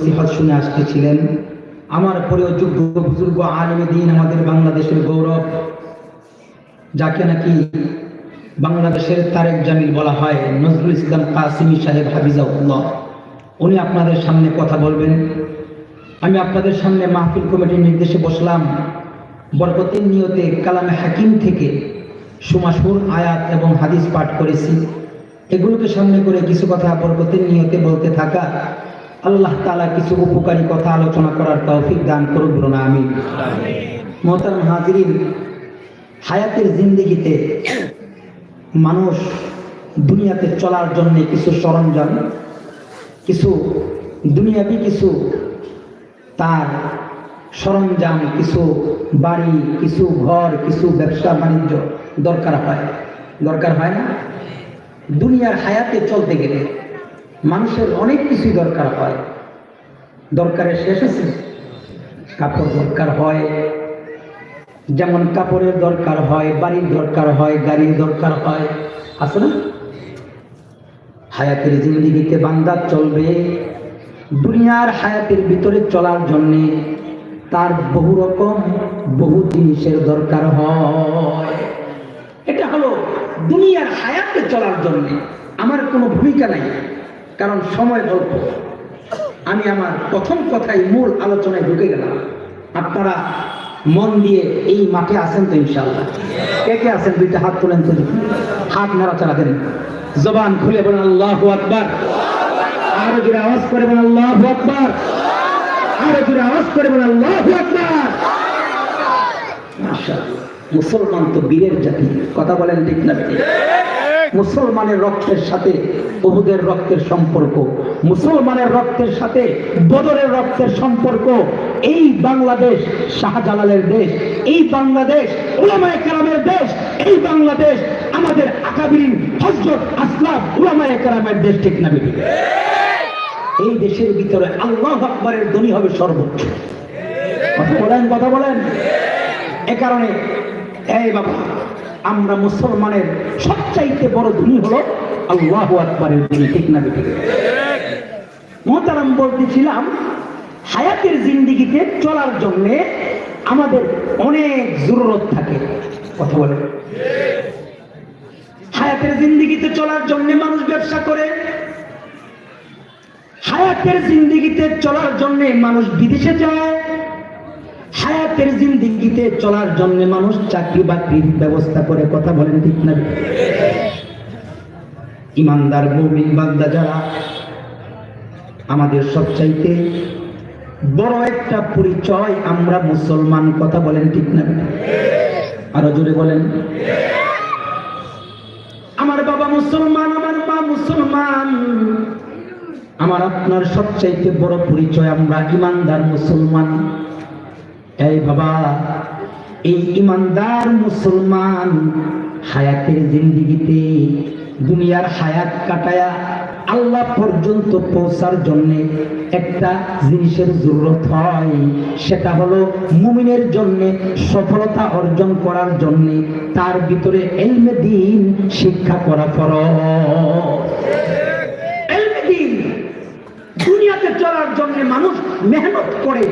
নসিহত শুনে আসতেছিলেন। আমার পরেও যোগ্য বুজুর্গ আলমে দিন আমাদের বাংলাদেশের গৌরব, যাকে নাকি বাংলাদেশের তারেক জামিল বলা হয় নজরুল ইসলাম কাসিমি সাহেব হাফিজাউল্লাহ উনি আপনাদের সামনে কথা বলবেন। আমি আপনাদের সামনে মাহফিল কমিটির নির্দেশে বসলাম। বরকতের নিয়তে কালামে হাকিম থেকে সুমাসুর আয়াত এবং হাদিস পাঠ করেছি। এগুলোকে সামনে করে কিছু কথা বরকতের নিয়তে বলতে থাকা আল্লাহ তালা কিছু উপকারী কথা আলোচনা করার তৌফিক দান করুক বলুন আমি মোহতারাম হাজিরিন, হায়াতের জিন্দিগিতে মানুষ দুনিয়াতে চলার জন্য কিছু সরঞ্জাম, কিছু দুনিয়াবি কিছু তার সরঞ্জাম, কিছু বাড়ি, কিছু ঘর, কিছু ব্যবসা বাণিজ্য দরকার হয়। দরকার হয় না? দুনিয়ার হায়াতে চলতে গেলে মানুষের অনেক কিছুই দরকার হয়। দরকারের শেষ আছে কাপড় দরকার হয়। যেমন কাপড়ের দরকার হয়, বাড়ির দরকার হয়, গাড়ির দরকার হয়। আছে না? হায়াতের জিন্দিগিতে বান্দা চলবে। দুনিয়ার হায়াতের ভিতরে চলার জন্যে তার বহু রকম, বহু জিনিসের দরকার হয়। এটা হলো দুনিয়ার হায়াতে চলার জন্যে। আমার কোনো ভূমিকা নাই। কারণ সময় অল্প আমি আমার প্রথম কথাই মূল আলোচনায় ঢুকে গেলাম। আপনারা মন দিয়ে এই মাঠে আসেন তো ইনশাল্লাহ কে কে আছেন? দুইটা হাত তোলেন তো। হাত নাড়াচাড়া দেন। জবান খুলে বলেন, আল্লাহ আকবার। আরও জোরে আওয়াজ করে বলেন, আল্লাহ আকবার। আরও জোরে আওয়াজ করে বলেন, আল্লাহ আকবার। মুসলমান তো বীরের জাতি। কথা বলেন ঠিক না ঠিক? মুসলমানের রক্তের সাথে বহুদের রক্তের সম্পর্ক, মুসলমানের রক্তের সাথে বদরের রক্তের সম্পর্ক। এই বাংলাদেশ শাহজালালের দেশ, এই বাংলাদেশ উলামায়ে কেরামের দেশ, এই বাংলাদেশ আমাদের আকাবিরিন হজরত আসলাম উলামায়ে কেরামের দেশ, ঠিক না এই দেশের ভিতরে আল্লাহ আকবরের ধ্বনি হবে সর্বোচ্চ। কথা বলেন কথা বলেন। এ কারণে, এই বাবা আমরা মুসলমানের সবচাইতে বড় ধনী হলো আল্লাহ আকবরের ধ্বনি ঠিক না? মোহতারাম বলতেছিলাম, হায়াতের জিন্দিগিতে চলার জন্য আমাদের অনেক জরুরত থাকে। কথা বলে হায়াতের জিন্দিগিতে চলার জন্য মানুষ ব্যবসা করে। হায়াতের জিন্দিগিতে চলার জন্য মানুষ বিদেশে যায়। হায়াতের জিন্দিগিতে চলার জন্য মানুষ চাকরি বাকরির ব্যবস্থা করে কথা বলেন ঠিক না? ইমানদার মুমিন বান্দা যারা, আমাদের সবচাইতে বড় একটা পরিচয় আমরা মুসলমান, কথা বলেন ঠিক না? আরও জোরে বলেন। আমার বাবা মুসলমান, আমার মা মুসলমান। আমার আপনার সবচাইতে বড় পরিচয় আমরা ইমানদার মুসলমান। এই বাবা, এই ইমানদার মুসলমান হায়াতের জিন্দিগিতে, দুনিয়ার হায়াত কাটায়া আল্লাহ পর্যন্ত পৌঁছার জন্য একটা জিনিসের জরুরত হয়। সেটা হলো মুমিনের জন্য সফলতা অর্জন করার জন্য তার ভিতরে এলমে দিন শিক্ষা করা ফরজ। দুনিয়াতে চলার জন্য মানুষ মেহনত করে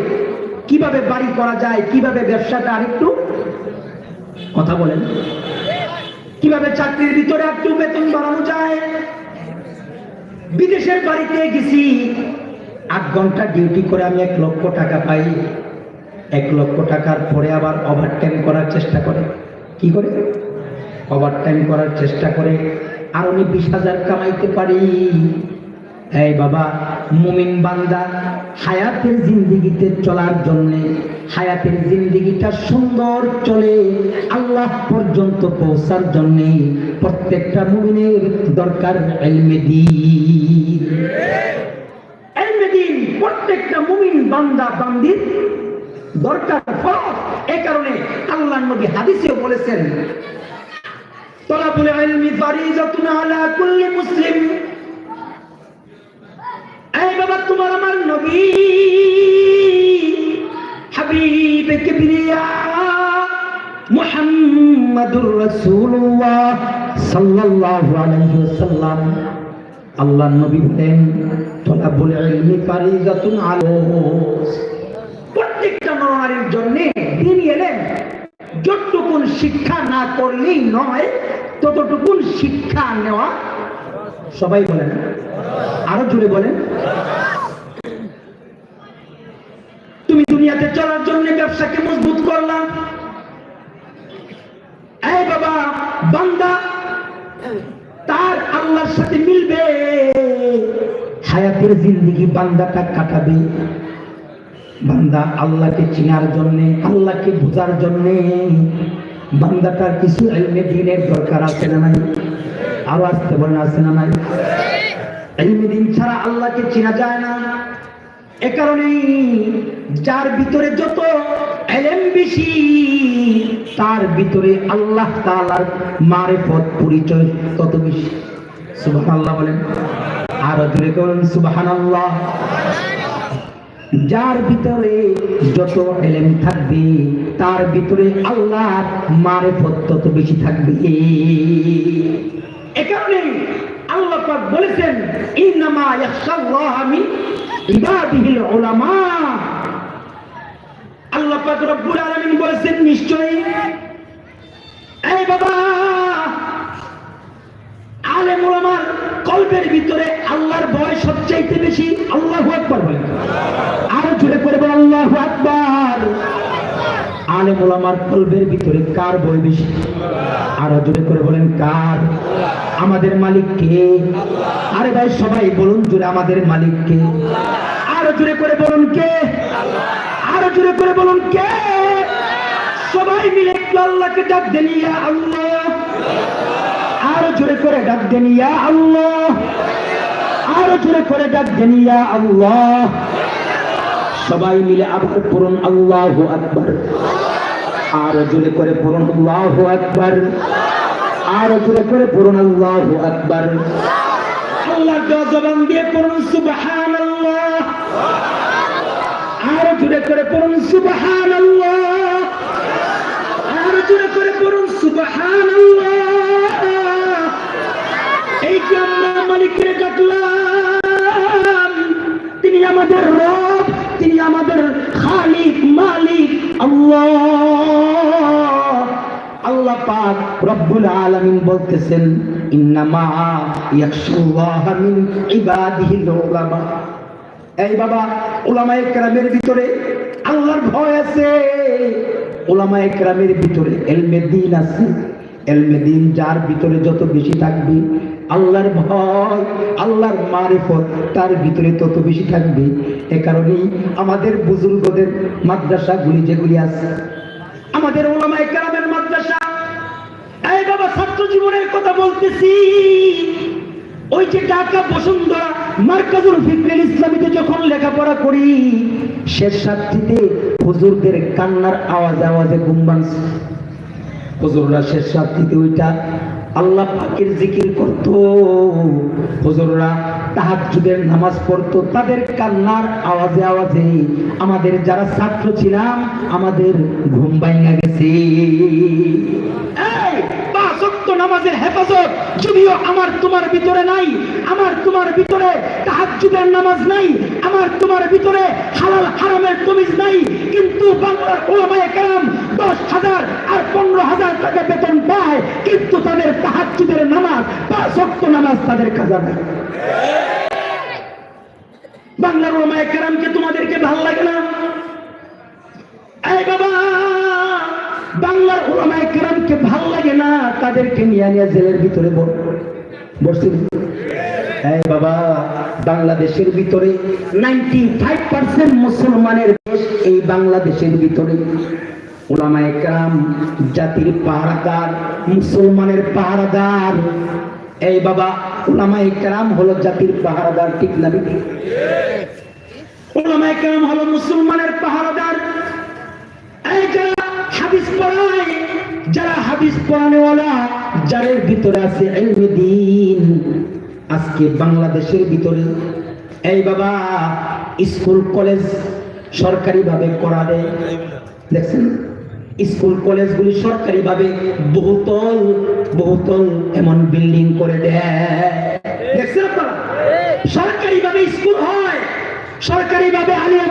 কীভাবে বাড়ি করা যায়, কীভাবে ব্যবসাটা আরেকটু? কথা বলেন। কীভাবে চাকরির ভিতরে একটু বেতন বাড়ানো যায়? বিদেশের বাড়িতে গেছি, আট ঘণ্টা ডিউটি করে আমি এক লক্ষ টাকা পাই। এক লক্ষ টাকার পরে আবার ওভার টাইম করার চেষ্টা করে। কি করে? ওভার টাইম করার চেষ্টা করে। আর উনি বিশ হাজার কামাইতে পারি। এই বাবা, মুমিন বান্দা, হায়াতের জিন্দিগিতে চলার জন্য, হায়াতের জিন্দিগিটা সুন্দর চলে আল্লাহ পর্যন্ত পৌঁছার জন্য প্রত্যেকটা মুমিনের দরকার এলমে দিন। এলমে দিন, প্রত্যেকটা মুমিন বান্দা, বান্দির দরকার ফরজ। এ কারণে আল্লাহ নবী হাদিসেও বলেছেন, তলাবুল ইলমি ফারিজাতুন আলা কুল্লি মুসলিম। তোমার আমার নবী। হাবিব কিবরিয়া মুহাম্মাদুর রাসূলুল্লাহ সাল্লাল্লাহু আলাইহি ওয়াসাল্লাম আল্লাহ নবী বলেন তলাবুল ইলমি ফারিজাতুন আলা প্রত্যেকটা নরনারীর জন্য তিনি এলেন, যতটুকুন শিক্ষা না করলেই নয়, ততটুকুন শিক্ষা নেওয়া। সবাই বলেন, আরও জুড়ে বলেন। দুনিয়াতে চলার জন্য ব্যবসাকে মজবুত করলাম। এই বাবা, বান্দা, তার আল্লাহর সাথে মিলবে। হায়াতের জিন্দিগি বান্দাটা কাটাবে। বান্দা আল্লাহকে চিনার জন্যে, আল্লাহকে বোঝার জন্যে। বান্দাটার কিছু এলমে দিনের দরকার আছে না নাই? আরও আসতে বলেন আছে না নাই? এলমে দিন ছাড়া আল্লাহকে চেনা যায় না। এ কারণেই যার ভিতরে যত এলেম বেশি, তার ভিতরে আল্লাহ তাআলার মারেফত পরিচয় তত বেশি। সুবহানাল্লাহ বলেন। আর জোরে করুন সুবহানাল্লাহ। যার ভিতরে যত এলেম থাকবে, তার ভিতরে আল্লাহর মারেফত তত বেশি থাকবে। এ কারণে আল্লাহ পাক বলেছেন, ইন্নামা ইয়াখশাল্লাহ মিন ইবাদিহিল উলামা। আল্লাহ বলেছেন, নিশ্চয়ই এই বাবা, আলেম ওলামার কলবের ভিতরে আল্লাহর ভয় সবচাইতে বেশি, আল্লাহু আকবার বলেন। আরও জোরে করে বলেন, আল্লাহু আকবার। আলেম ওলামার কলবের ভিতরে কার ভয় বেশি? আরও জোরে করে বলেন, কার? আমাদের মালিক কে? আরে ভাই, সবাই বলুন জোরে আমাদের মালিক কে? আরও জোরে করে বলুন কে? আরও জোরে করে বলুন কে? সবাই মিলে আল্লাহকে ডাক দেন, ইয়া আল্লাহ। আরও জোরে করে ডাক দেন, ইয়া আল্লাহ। আরও জোরে করে ডাক দেন, ইয়া আল্লাহ। সবাই মিলে আবার পড়ুন, আল্লাহু আকবার। আরও জোরে করে পড়ুন, আল্লাহু আকবার। আরও জোরে করে পড়ুন, আল্লাহু আকবার। আল্লাহ জবান দিয়ে পড়ুন, সুবহানাল্লাহ। আরও জোরে করে পড়ুন, সুবহানাল্লাহ। আরও জোরে করে পড়ুন, সুবহানাল্লাহ। এই যে আমরা ডাকলাম তিনি আমাদের রব। পাক রব্বুল বলতেছেন এই বাবা ভিতরে আল্লাহর ভয় আছে। ভিতরে এলমে দিন আছে। এলমে দিন যার ভিতরে যত বেশি থাকবে, আল্লাহর ভয়, আল্লাহর মারিফত, তার ভিতরে তত বেশি থাকবে। এ কারণেই আমাদের বুজুর্গদের মাদ্রাসাগুলি যেগুলি আছে, আমাদের ওলামায়ে কেরামের এই বাবা, ছাত্র জীবনের কথা বলতেছি। ওই যে ঢাকা বসুন্ধরা মার্কাজুল ফিকরের ইসলামীতে যখন লেখাপড়া করি, শেষ সাতটিতে হুজুরদের কান্নার আওয়াজে আওয়াজে ঘুম ভাঙছে। হুজুররা শেষ সাতটিতে ওইটা আল্লাহ পাকের জিকির করত। হুজুররা তাহাজ্জুদের নামাজ পড়তো। তাদের কান্নার আওয়াজে আওয়াজে আমাদের যারা ছাত্র ছিলাম, আমাদের ঘুম ভাঙা গেছে। এই নামাজের হেফাজত যদিও আমার তোমার ভিতরে নাই, আমার তোমার ভিতরে তাহাজ্জুদের নামাজ নাই, আমার তোমার ভিতরে হালাল হারামের তমিজ নাই, কিন্তু বাংলার ওলামায়ে কেরাম দশ হাজার আর পনেরো হাজার টাকা বেতন পায়, কিন্তু তাদের তাহাজ্জুদের নামাজ, পাঁচ ওয়াক্ত নামাজ তাদের কাজা নাই বাংলার ওলামায়ে কেরামকে তোমাদেরকে ভালো লাগে না? এই বাবা, বাংলার ওলামায়ে কেরামকে নিয়ে নিয়ে জেলের ভিতরে বসছিল। এই বাবা, বাংলাদেশের ভিতরে নাইনটি ফাইভ পার্সেন্ট মুসলমানের দেশ এই বাংলাদেশের ভিতরে। ওলামায়ে কেরাম, জাতির পাহারাদার, মুসলমানের পাহারাদার। এই বাবা ওলামায়ে কেরাম হলো জাতির পাহারাদার, ঠিক না? ওলামায়ে কেরাম হলো মুসলমানের পাহারাদার। এই যারা হাদিস পড়ায়, যারা হাদিস পড়ানেওয়ালা যাদের ভিতরে আছে ইলমে দিন। আজকে বাংলাদেশের ভিতরে। এই বাবা, স্কুল, কলেজ সরকারি ভাবে করা দেখছেন? স্কুল, কলেজগুলি সরকারি ভাবে বহুতল বহুতল এমন বিল্ডিং করে দেয়। দেখছেন আপনারা? সরকারি ভাবে স্কুল হয়, সরকারিভাবে আলিয়া